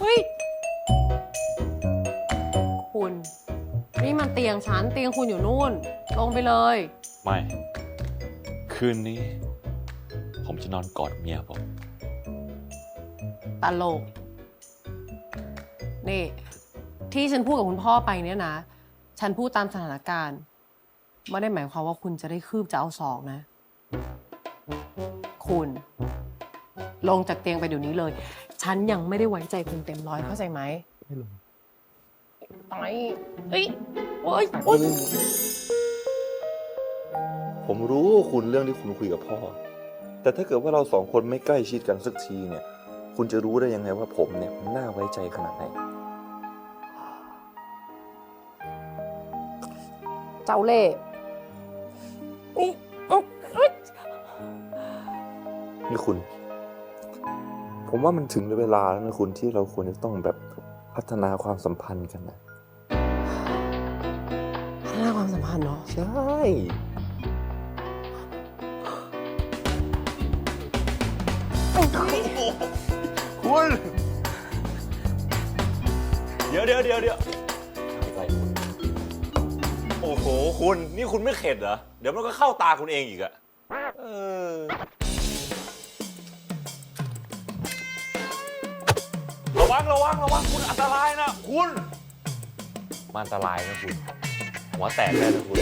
เฮ้ย คุณ นี่มันเตียงฉันเตียงคุณอยู่นู่น ลงไปเลย ไม่ คืนนี้ ผมจะนอนกอดเมียผม ตลก นี่ ที่ฉันพูดกับคุณพ่อไปเนี่ยนะ ฉันพูดตามสถานการณ์ ไม่ได้หมายความว่าคุณจะได้คืบจะเอาศอกนะ คุณ ลงจากเตียงไปเดี๋ยวนี้เลย ฉันยังไม่ได้ไว้ใจคุณเต็มร้อยเข้าใจไหมไม่ลงไปเอ้ยโอ๊ยโอ๊ยผมรู้คุณเรื่องที่คุณคุยกับพ่อ แต่ถ้าเกิดว่าเราสองคนไม่ใกล้ชิดกันสักทีเนี่ย คุณจะรู้ได้ยังไงว่าผมเนี่ยมันน่าไว้ใจขนาดไหนเจ้าเล่ห์นี่อุ๊ยอุ๊ยนี่คุณ ผมว่ามันถึงเวลาแล้วนะคุณที่เราควรจะต้องแบบพัฒนาความสัมพันธ์กันนะพัฒนาความสัมพันธ์เนาะใช่คุณเดี๋ยวเดี๋ยวเดี๋ยวเดี๋ยวอะไรคุณโอ้โห คุณ นี่คุณไม่เข็ดเหรอ เดี๋ยวมันก็เข้าตาคุณเองอีกอะเออ ระวังระวังระวังคุณอันตรายนะคุณมันอันตรายนะคุณหัวแตกได้นะคุณ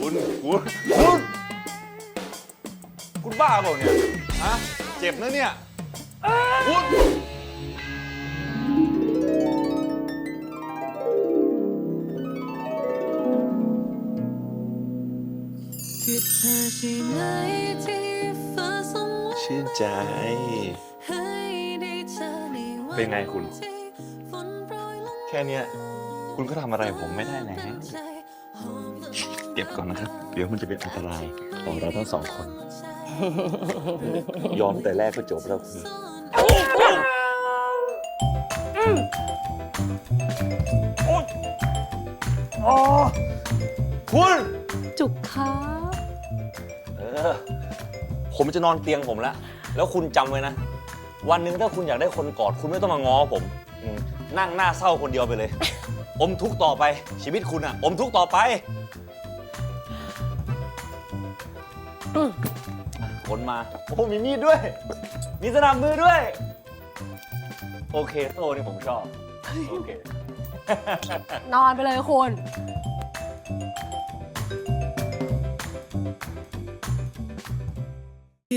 คุณคุณคุณ คุณบ้าเปล่าเนี่ยฮะเจ็บนะเนี่ยคุณคือเธอใช่ไหมที่ฟ้าส่งไว้ชื่นใจ ให้ได้เจอในวั เป็นไงคุณที่ฝนโปรยลงแค่เนี้ยคุณก็ทำอะไรผมไม่ได้แล้วใจหอมละมุนเก็บก่อนนะครับ เดี๋ยวมันจะเป็นอันตรายต่อเราทั้งสองคน ยอมแต่แรกก็จบแล้วคุณคุณจุกขาเออ ผมจะนอนเตียงผมแล้ว แล้วคุณจำไว้นะ วันหนึ่งถ้าคุณอยากได้คนกอดคุณไม่ต้องมาง้อผมอืมนั่งหน้าเศร้าคนเดียวไปเลย อมทุกข์ต่อไป ชีวิตคุณอะอมทุกข์ต่อไปอะคนมา โอ้มีมีดด้วย มีสนับมือด้วย โอเคโซ่นี่ผมชอบ โอเค นอนไปเลยคุณ